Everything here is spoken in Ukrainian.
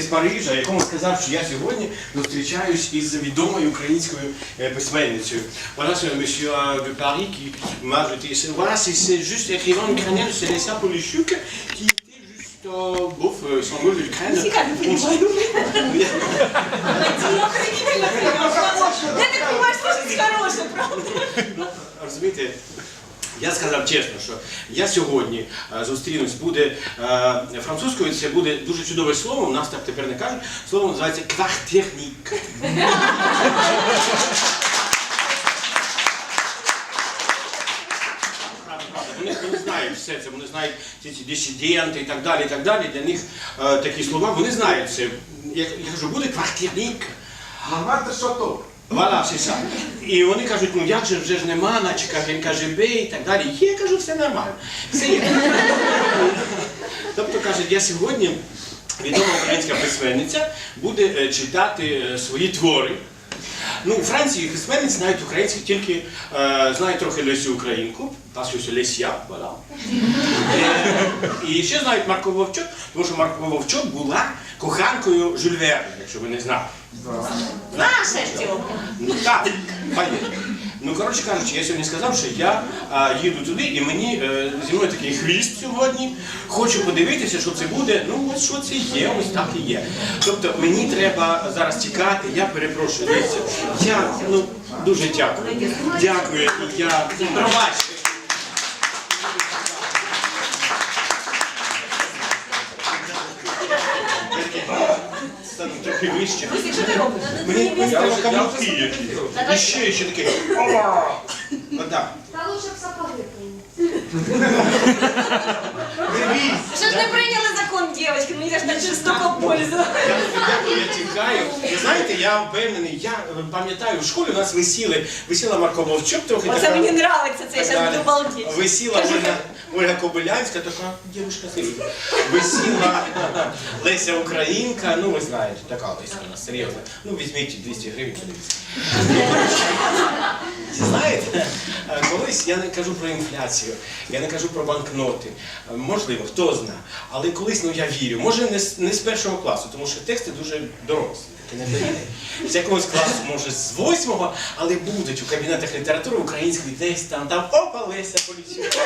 з Парижа, якому сказав, що я сьогодні зустрічаюсь із відомою українською е, письменницею. Voilà, c'est un monsieur euh, de Paris qui m'a ajouté. C'est- Voilà, c'est c'est juste écrivain ukrainien de Célestia Polishuk qui était juste euh, bof, euh, sans mot de l'Ukraine. Цікаві On s- приймаю. Я так понимаю, що щось хороше, правда? Ну, розумієте, я сказав чесно, що я сьогодні е, зустрінусь буде е, французькою, це буде дуже чудове слово, у нас так тепер не кажуть. Слово називається правда. Вони, знають все це, вони знають ці, дисиденти і так далі, і так далі. Для них е, такі слова, вони знають це. Я, кажу, буде квартирник. Нормально, що Voilà, c'est. І вони кажуть, ну як же вже ж нема, наче як він каже бе і так далі. Є, кажу, все нормально. Все є. Тобто кажуть, я сьогодні відома українська письменниця буде читати свої твори. Ну, у Франції письменниць знають українських тільки е, знають трохи Лесю Українку, Леся, voilà. Е, І ще знають Марко Вовчок, тому що Марко Вовчок була коханкою Жюль Верна, якщо ви не знали. Наша Артемка. Ну так, понятно. Ну, коротше кажучи, я сьогодні сказав, що я а, їду туди, і мені е, зі мною такий хвіст сьогодні. Хочу подивитися, що це буде. Ну, ось що це є, ось так і є. Тобто мені треба зараз тікати, я перепрошую. Я ну, дуже дякую. Дякую, я пробачте. Стану трохи вище. Ось що ти робиш? Мені вже- я каблуки вже якісь. Давай. І ще, ще таке. Опа! Отак. Та лучше б сапоги. Дивіться. Що ж не прийняли закон, дівчатки? Мені ж так жорстоко я тікаю. Ви знаєте, я впевнений, я пам'ятаю, в школі у нас висіли, висіла Марко Вовчук, трохи Оце така. мені нравиться, це я зараз буду балдіти. Висіла Ольга, Ольга Кобилянська, така дівчинка сильна. Висіла Леся Українка, ну ви знаєте, така Леся у нас серйозна. Ну візьміть 200 гривень подивіться. Знаєте, е, колись я не кажу про інфляцію, я не кажу про банкноти. Е, Можливо, хто знає. Але колись ну я вірю. Може не з, не з першого класу, тому що тексти дуже дорослі. З якогось класу, може, з восьмого, але будуть у кабінетах літератури українських десь там, там опа, Леся Полічук.